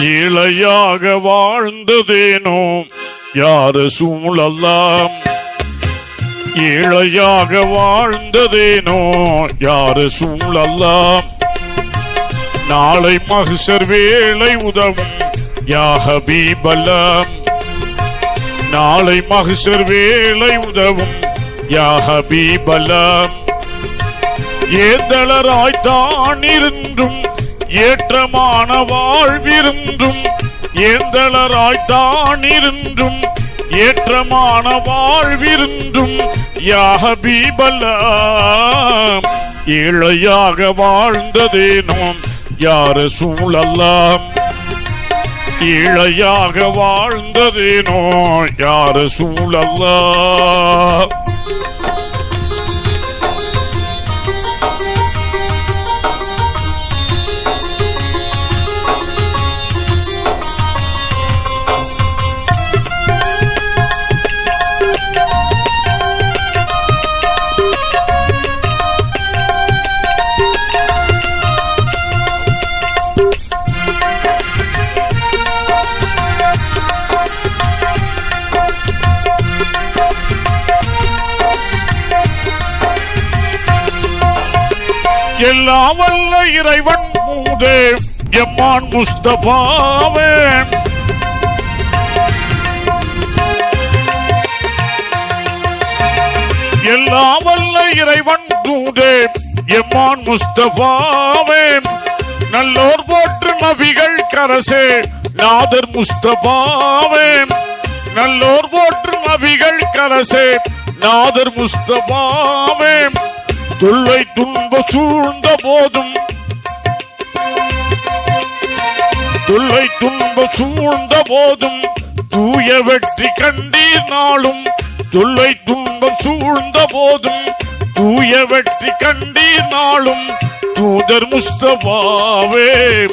இளையாக வாழ்ந்ததேனோ? யாரு சூழல்லாம் இளையாக வாழ்ந்ததேனோ? யாரு சூழல்லாம் நாளை மகசர் வேலை உதவும் யாக பீபலம். நாளை மகசர் வேலை உதவும் யாக பீபலம். ஏந்தளராய்த்தான் இருந்தும் ஏற்றமான வாழ்விருந்தும் ஏந்தளராய்த்தான் இருந்தும் ஏற்றமான வாழ்விருந்தும் யாகபீபல்ல ஏழையாக வாழ்ந்ததேனோம் யாரு சூழல்லாம் ஏழையாக வாழ்ந்ததேனோ யாரு சூழல்ல எல்லாம் வல்ல இறைவன் மூதே எம்மான் முஸ்தபாவே. எல்லாம் வல்ல இறைவன் தூதே எம்மான் முஸ்தபாவே. நல்லோர் போற்று நபிகள் கரசே. நாதர் முஸ்தபாவே. நல்லோர் போற்று நபிகள் கரசே. நாதர் முஸ்தபாவே. தொல்லை துன்ப சூழ்ந்த போதும். தொல்லை துன்ப சூழ்ந்த போதும். தூய வெற்றி கண்டீர் நாளும். தொல்லை துன்பம் சூழ்ந்த போதும். தூய வெற்றி கண்டீர் நாளும். தூதர் முஸ்தபாவே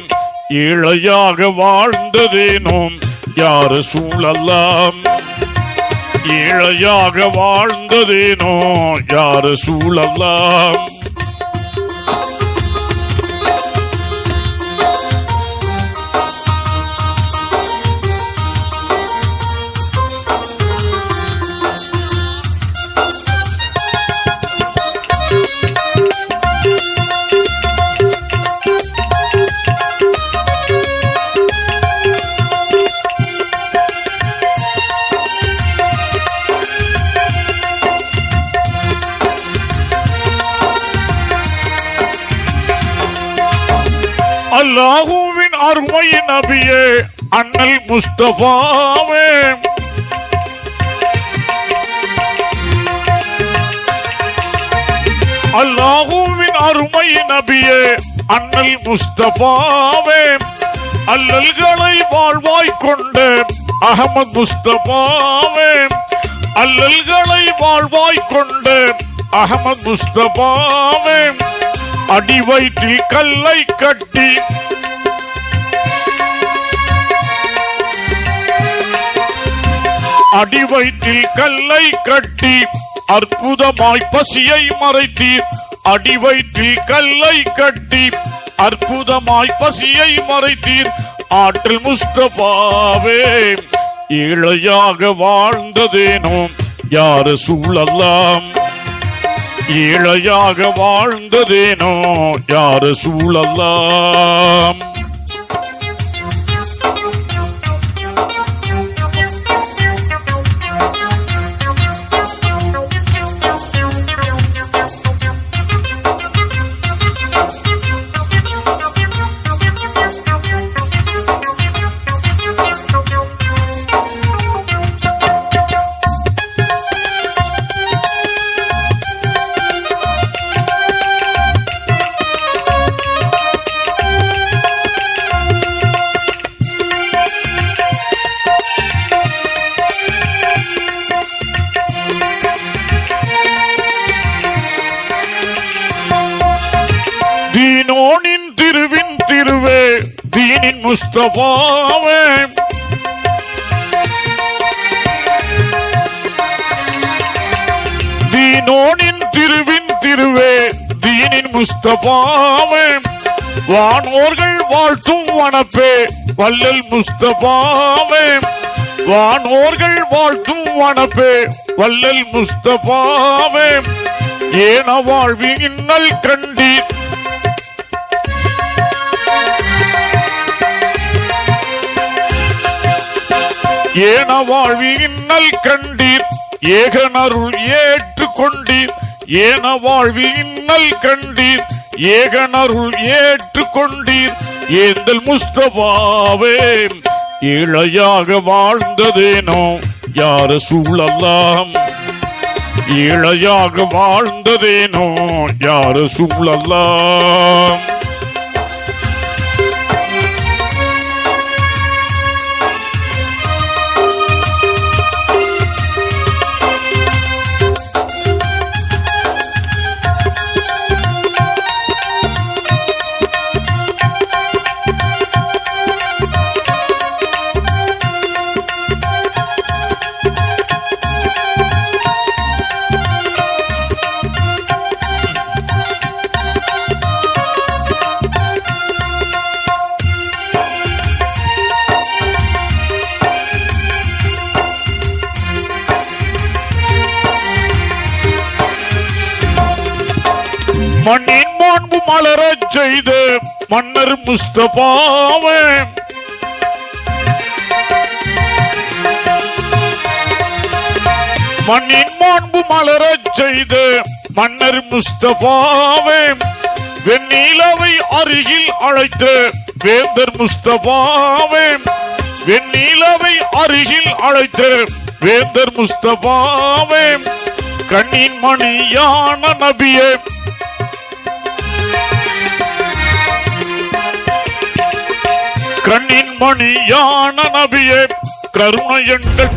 ஏழையாக வாழ்ந்ததேனோம். யாரு சூழல்லாம் ஏழையாக வாழ்ந்ததேனோ? யாரு சூழல்லாம்? அல்லாஹூவின் அருமையின் நபியே அண்ணல் முஸ்தபாவே. அல்லாஹூவின் அருமை நபியே அண்ணல் முஸ்தபாவே. அல்லல்களை வாழ்வாய் கொண்ட அகமது முஸ்தபாவே. அல்லல்களை வாழ்வாய் கொண்ட அகமது முஸ்தபாவே. அடி வயிற்றில் கல்லை கட்டி. அடி வயிற்றில் கல்லை கட்டி. அற்புதமாய் பசியை மறைத்தீர். அடி வயிற்றில் கல்லை கட்டி. அற்புதமாய் பசியை மறைத்தீர். ஆற்றல் முஸ்தபாவே ஏழையாக வாழ்ந்ததேனோ யாரு சூழல்லாம்? ஏழையாக வாழ்ந்ததேனோ? யாரு சூழல்லாம் தீனோனின் திருவின் திருவே தீனின் முஸ்தபாவே. தீனோனின் திருவின் திருவே தீனின் முஸ்தபாவே. வானோர்கள் வாழ்த்தும் வனப்பே வல்லல் முஸ்தபாவே. வானோர்கள் வாழ்த்தும் வனப்பே வல்லல் முஸ்தபாவே. ஏன வாழ்வி இன்னல் கண்டீர் ஏன வாழ்வி இன்னல் கண்டீர் ஏகனருள் ஏற்றுக்கொண்டீர். ஏன வாழ்வி இன்னல் கண்டீர் ஏகனருள் ஏற்றுக்கொண்டீர். ஏந்தல் முஸ்தபாவே ஏழையாக வாழ்ந்ததேனோ யார சூழலாம் ஏழையாக வாழ்ந்ததேனோ யார சூழலாம் மண்ணின் மாண்பு மலரச் செய்த மன்னர் முஸ்தபாவே. மண்ணின் மாண்பு மலரச் செய்த மன்னர் முஸ்தபாவே. வெண்ணிலவை அருகில் அழைத்த வேந்தர் முஸ்தபாவே. வெண்ணிலவை அருகில் அழைத்த வேந்தர் முஸ்தபாவே. கண்ணின் மணியான நபியே கண்ணின் மணியான நபியே கருணை எங்கள்